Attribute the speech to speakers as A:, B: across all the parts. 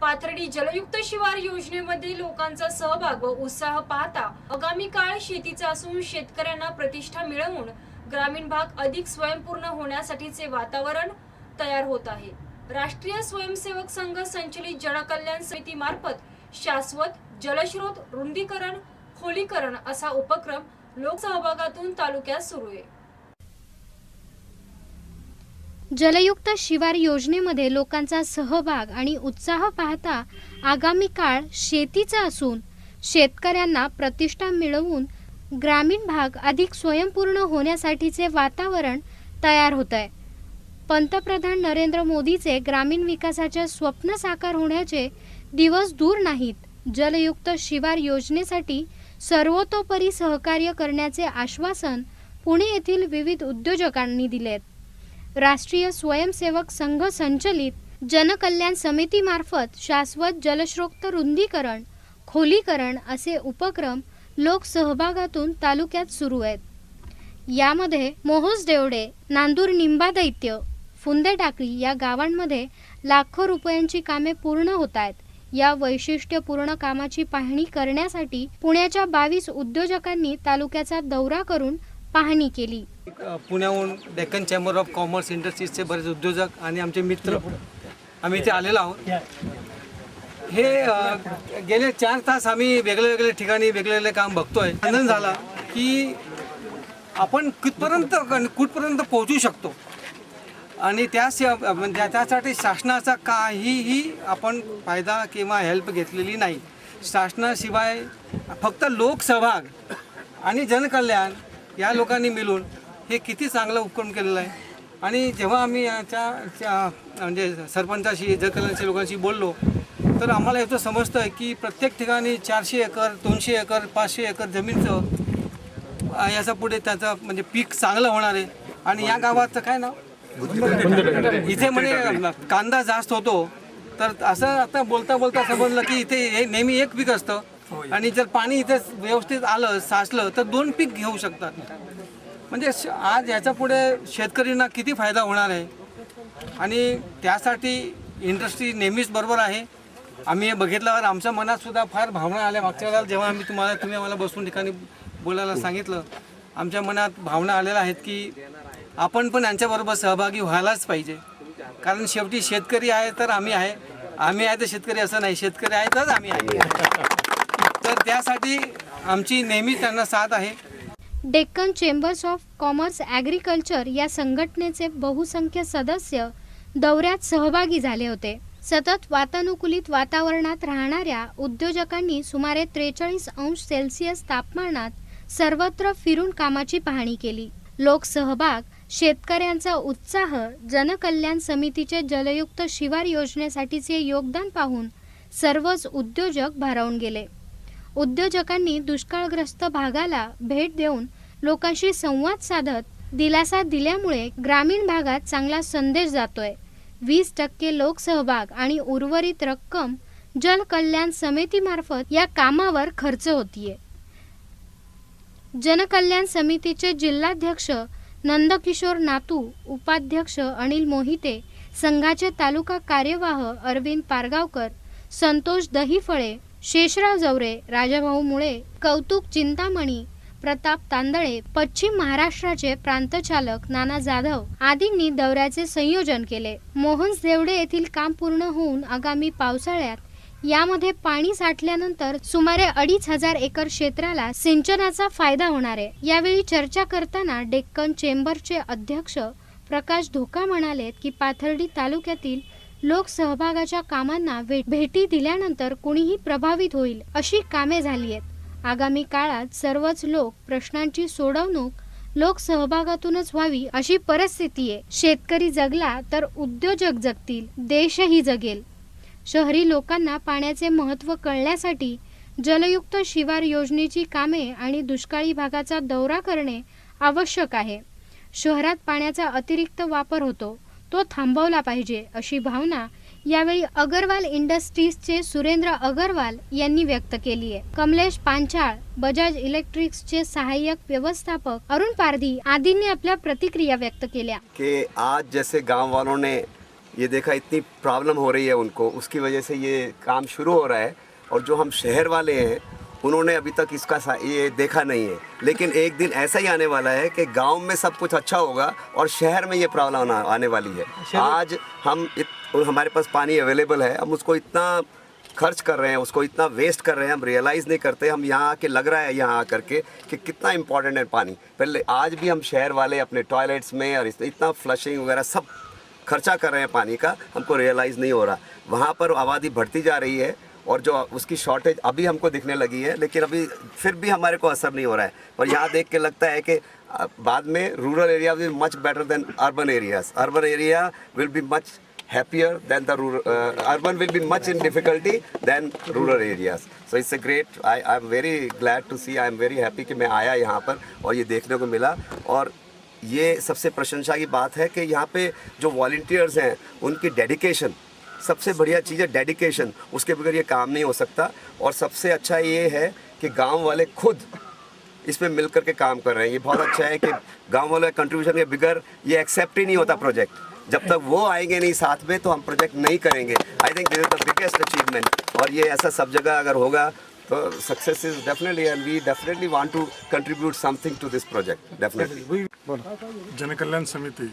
A: पाथर्डी जलयुक्त शिवार योजनेमध्ये लोकांचा सहभाग व उत्साह पाहता आगामी काळ शेतीचा असून शेतकऱ्यांना प्रतिष्ठा मिळवून ग्रामीण भाग अधिक स्वयंपूर्ण होण्यासाठीचे वातावरण तयार होत आहे. राष्ट्रीय स्वयंसेवक संघ संचलित जलकल्याण समिती मार्फत शाश्वत जलस्रोत रुंदीकरण खोलीकरण असा उपक्रम लोकसहभागातून तालुक्यात सुरू आहे.
B: जलयुक्त शिवार योजनेमध्ये लोकांचा सहभाग आणि उत्साह पाहता आगामी काळ शेतीचा असून शेतकऱ्यांना प्रतिष्ठा मिळवून ग्रामीण भाग अधिक स्वयंपूर्ण होण्यासाठीचे वातावरण तयार होत आहे पंतप्रधान नरेंद्र मोदीचे ग्रामीण विकासाचे स्वप्न साकार होण्याचे दिवस दूर नाहीत. जलयुक्त शिवार योजनेसाठी सर्वतोपरी सहकार्य करण्याचे आश्वासन पुणे येथील विविध उद्योजकांनी दिलेत. राष्ट्रीय स्वयंसेवक संघ संचलित जनकल्याण समितीमार्फत शाश्वत जलस्रोत रुंदीकरण खोलीकरण असे उपक्रम लोकसहभागातून तालुक्यात सुरू आहेत. यामध्ये मोहोज देवडे नांदूर निंबा दैत्य फुंदे टाकळी या गावांमध्ये लाखो रुपयांची कामे पूर्ण होत आहेत. या वैशिष्ट्यपूर्ण कामाची पाहणी करण्यासाठी पुण्याच्या बावीस उद्योजकांनी तालुक्याचा दौरा करून पाहणी केली.
C: पुण्याहून डेक्कन चेंबर ऑफ कॉमर्स इंडस्ट्रीजचे बरेच उद्योजक आणि आमचे मित्र आम्ही इथे आलेलो आहोत. हे गेले चार तास आम्ही वेगळे वेगळे ठिकाणी वेगळे वेगळे काम बघतोय. आनंद झाला की आपण कुठपर्यंत कुठपर्यंत पोहोचू शकतो? आणि त्यास म्हणजे त्यासाठी शासनाचा काहीही आपण फायदा किंवा हेल्प घेतलेली नाही. शासनाशिवाय फक्त लोकसहभाग आणि जनकल्याण या लोकांनी मिळून हे किती चांगलं उपक्रम केलेलं आहे. आणि जेव्हा आम्ही याच्या त्या- म्हणजे सरपंचाशी जनकल्याणच्या लोकांशी बोललो तर आम्हाला याचं समजतं आहे की प्रत्येक ठिकाणी चारशे एकर दोनशे एकर पाचशे एकर जमीनचं याचा पुढे त्याचं म्हणजे पीक चांगलं होणार आहे. आणि या गावाचं काय नाव? इथे म्हणजे कांदा जास्त होतो. तर असं आता बोलता बोलता समजलं की इथे हे नेहमी एक पीक असतं. हो, आणि जर पाणी इथे व्यवस्थित आलं साचलं तर दोन पीक घेऊ शकतात. म्हणजे श- आज याच्यापुढे शेतकऱ्यांना किती फायदा होणार आहे? आणि त्यासाठी इंडस्ट्री नेहमीच बरोबर आहे. आम्ही हे बघितल्यावर आमच्या मनात सुद्धा फार भावना आल्या मागच्या वेळेला जेव्हा आम्ही तुम्हाला तुम्ही आम्हाला बसून ठिकाणी बोलायला सांगितलं. आमच्या मनात भावना आलेल्या आहेत की आपण पण यांच्याबरोबर सहभागी व्हायलाच पाहिजे. कारण शेवटी शेतकरी आहे तर आम्ही आहे. आम्ही आहे तर शेतकरी असं नाही. शेतकरी आहे तर आम्ही आहे. तर त्यासाठी आमची नेहमी त्यांना साथ आहे.
B: Deccan chambers of commerce agriculture या संघटनेचे बहुसंख्य सदस्य दौऱ्यात सहभागी झाले होते. सतत वातानुकूलित वातावरणात राहणाऱ्या उद्योजकांनी सुमारे त्रेचाळीस अंश सेल्सिअस तापमानात सर्वत्र फिरून कामाची पाहणी केली. लोकसहभाग शेतकऱ्यांचा उत्साह जनकल्याण समितीचे जलयुक्त शिवार योजनेसाठीचे योगदान पाहून सर्वच उद्योजक भारावून गेले. उद्योजकांनी दुष्काळग्रस्त भागाला भेट देऊन लोकांशी संवाद साधत दिलासा दिल्यामुळे ग्रामीण भागात चांगला संदेश जातोय. वीस टक्के लोकसहभाग आणि उर्वरित रक्कम जल कल्याण समितीमार्फत या कामावर खर्च होतीये. जनकल्याण समितीचे जिल्हाध्यक्ष नंदकिशोर नातू उपाध्यक्ष अनिल मोहिते संघाचे तालुका कार्यवाह अरविंद पारगावकर संतोष दहीफळे शेषराव जवरे राजाभाऊ मुळे कौतुक चिंतामणी प्रताप तांदळे पश्चिम महाराष्ट्राचे प्रांतचालक नाना जाधव आदींनी दौऱ्याचे संयोजन केले. मोहन्स देवडे येथील काम पूर्ण होऊन आगामी पावसाळ्यात यामध्ये पाणी साठल्यानंतर सुमारे अडीच हजार एकर क्षेत्राला सिंचनाचा फायदा होणार आहे. यावेळी चर्चा करताना डेक्कन चेंबरचे अध्यक्ष प्रकाश धोका म्हणाले की पाथर्डी तालुक्यातील लोकसहभागाच्या कामांना भे- भेटी दिल्यानंतर कुणीही प्रभावित होईल अशी कामे झाली आहेत. आगामी काळात सर्वच लोक प्रश्नांची सोडवणूक लोकसहभागातूनच व्हावी अशी परिस्थिती आहे. शेतकरी जगला तर उद्योजक जगतील देशही जगेल. शहरी लोकांना पाण्याचे महत्त्व कळण्यासाठी जलयुक्त शिवार योजनेची कामे आणि दुष्काळी भागाचा दौरा करणे आवश्यक आहे. शहरात पाण्याचा अतिरिक्त वापर होतो. तो थांबवला पाहिजे अशी भावना यावेळी अगरवाल इंडस्ट्रीजचे सुरेंद्र अगरवाल यांनी व्यक्त केली आहे. कमलेश पांचाळ बजाज इलेक्ट्रिक्सचे सहाय्यक व्यवस्थापक अरुण पारधी आदींनी आपल्या प्रतिक्रिया व्यक्त केल्या.
D: कि आज जैसे गांव वालों ने ये देखा इतनी प्रॉब्लम हो रही है उनको उसकी वजह से ये काम शुरू हो रहा है और जो हम शहर वाले हैं उन्होंने अभी तक इसका ये देखा नहीं है। लेकिन एक दिन ऐसा ही आने वाला है कि गाँव में सब कुछ अच्छा होगा और शहर में ये प्रॉब्लम आने वाली है। आज हम इत, हमारे पास पानी अवेलेबल है हम उसको इतना खर्च कर रहे हैं उसको इतना वेस्ट कर रहे हैं हम रियलाइज़ नहीं करते हम यहाँ आके लग रहा है यहाँ आकर के कि कितना इंपॉर्टेंट है पानी। पहले आज भी हम शहर वाले अपने टॉयलेट्स में और इतना फ्लशिंग वगैरह सब खर्चा कर रहे हैं पानी का हमको रियलाइज़ नहीं हो रहा। वहाँ पर आबादी बढ़ती जा रही है और जो उसकी शॉर्टेज अभी हमको दिखने लगी है लेकिन अभी फिर भी हमारे को असर नहीं हो रहा है। पर यहाँ देख के लगता है कि बाद में rural area will much better than urban areas urban area will be much happier than the rural, uh, urban will be much in difficulty than rural areas. So it's a great, I I'm very glad to see, I'm very happy कि मैं आया यहाँ पर और ये देखने को मिला। और ये सबसे प्रशंसा की बात है कि यहाँ पे जो वॉल्टियर्स हैं उनकी डेडिकेशन सबसे बढ़िया चीज़ है डेडिकेशन उसके बगैर ये काम नहीं हो सकता। और सबसे अच्छा ये है कि गाँव वाले खुद इसमें मिल करके काम कर रहे हैं। ये बहुत अच्छा है कि गाँव वाले कंट्रीब्यूशन के बगैर ये एक्सेप्ट ही नहीं होता प्रोजेक्ट जब तक वो आएँगे नहीं साथ में तो हम प्रोजेक्ट नहीं करेंगे। I think this is the biggest achievement और ये ऐसा सब जगह अगर होगा तो success is definitely and we definitely want to contribute something to this project definitely
E: जनकल्याण समिती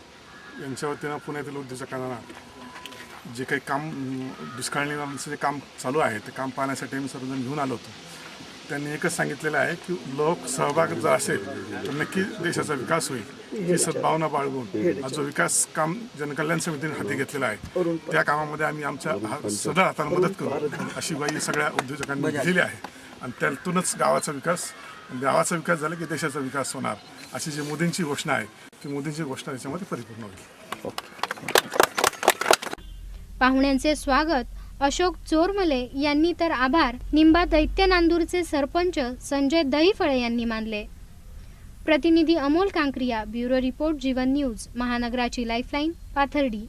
E: यांच्या वतीनं पुण्यातील उद्योजकांना जे काही काम अं, दुष्काळ निवारणाचं जे काम चालू आहे ते काम पाहण्यासाठी आम्ही सर्वजण घेऊन आलो होतो. त्यांनी एकच सांगितलेलं आहे की लोक सहभाग जर असेल तर नक्की देशाचा विकास होईल. ही सद्भावना बाळगून हा जो विकास काम जनकल्याण समितीने हाती घेतलेला आहे त्या कामामध्ये आम्ही आमच्या हा- सदळ हाताला मदत करू अशी बाई सगळ्या उद्योजकांनी दिलेली आहे. आणि त्यातूनच गावाचा विकास गावाचा विकास झाला की देशाचा विकास होणार अशी जी मोदींची घोषणा आहे ती मोदींची घोषणा त्याच्यामध्ये परिपूर्ण होईल.
B: पाहुण्यांचे स्वागत. अशोक चोरमले यांनी तर आभार. निंबा दैत्य नांदूरचे सरपंच संजय दहीफळे यांनी मानले. प्रतिनिधी Amol Kankariya bureau report Jeevan news महानगराची lifeline Pathardi.